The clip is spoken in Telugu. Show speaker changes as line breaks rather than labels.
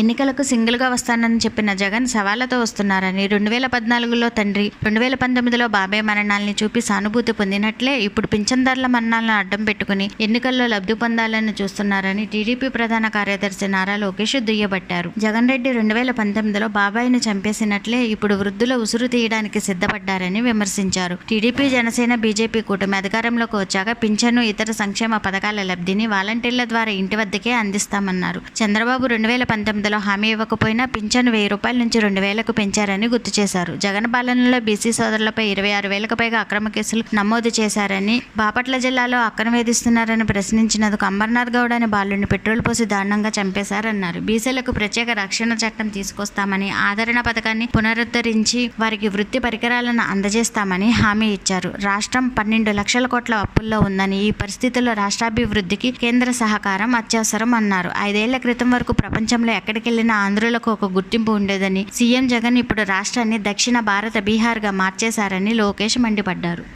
ఎన్నికలకు సింగిల్గా వస్తానని చెప్పిన జగన్ సవాళ్ళతో వస్తున్నారని రెండు వేల పద్నాలుగులో తండ్రి రెండు వేల పంతొమ్మిదిలో బాబాయ్ మరణాల్ని చూపి సానుభూతి పొందినట్లే ఇప్పుడు పింఛన్దారుల మరణాలను అడ్డం పెట్టుకుని ఎన్నికల్లో లబ్ధి పొందాలని చూస్తున్నారని టీడీపీ ప్రధాన కార్యదర్శి నారా లోకేష్ దుయ్యబట్టారు. జగన్ రెడ్డి రెండు వేల పంతొమ్మిదిలో బాబాయిని చంపేసినట్లే ఇప్పుడు వృద్ధుల ఉసురు తీయడానికి సిద్ధపడ్డారని విమర్శించారు. టీడీపీ జనసేన బీజేపీ కూటమి అధికారంలోకి వచ్చాక పింఛను ఇతర సంక్షేమ పథకాల లబ్ధిని వాలంటీర్ల ద్వారా ఇంటి వద్దకే అందిస్తామన్నారు. చంద్రబాబు రెండు వేల అందులో హామీ ఇవ్వకపోయినా పింఛను వెయ్యి రూపాయల నుంచి రెండు వేలకు పెంచారని గుర్తు చేశారు. జగన్ పాలనలో బీసీ సోదరులపై ఇరవై ఆరు వేలకు పైగా అక్రమ కేసులు నమోదు చేశారని బాపట్ల జిల్లాలో అక్రమ వేధిస్తున్నారని ప్రశ్నించినందుకు అంబర్నాథ్ గౌడ్ అనే బాలుడిని పెట్రోల్ పోసి దారుణంగా చంపేశారన్నారు. బీసీలకు ప్రత్యేక రక్షణ చట్టం తీసుకొస్తామని ఆదరణ పథకాన్ని పునరుద్ధరించి వారికి వృత్తి పరికరాలను అందజేస్తామని హామీ ఇచ్చారు. రాష్ట్రం పన్నెండు లక్షల కోట్ల అప్పుల్లో ఉందని ఈ పరిస్థితుల్లో రాష్ట్రాభివృద్ధికి కేంద్ర సహకారం అత్యవసరం అన్నారు. ఐదేళ్ళ క్రితం వరకు ప్రపంచంలో ఎక్కడ ఎక్కడికెళ్ళినా ఆంధ్రులకు ఒక గుర్తింపు ఉండేదని సీఎం జగన్ ఇప్పుడు రాష్ట్రాన్ని దక్షిణ భారత బీహార్గా మార్చేశారని లోకేష్ మండిపడ్డారు.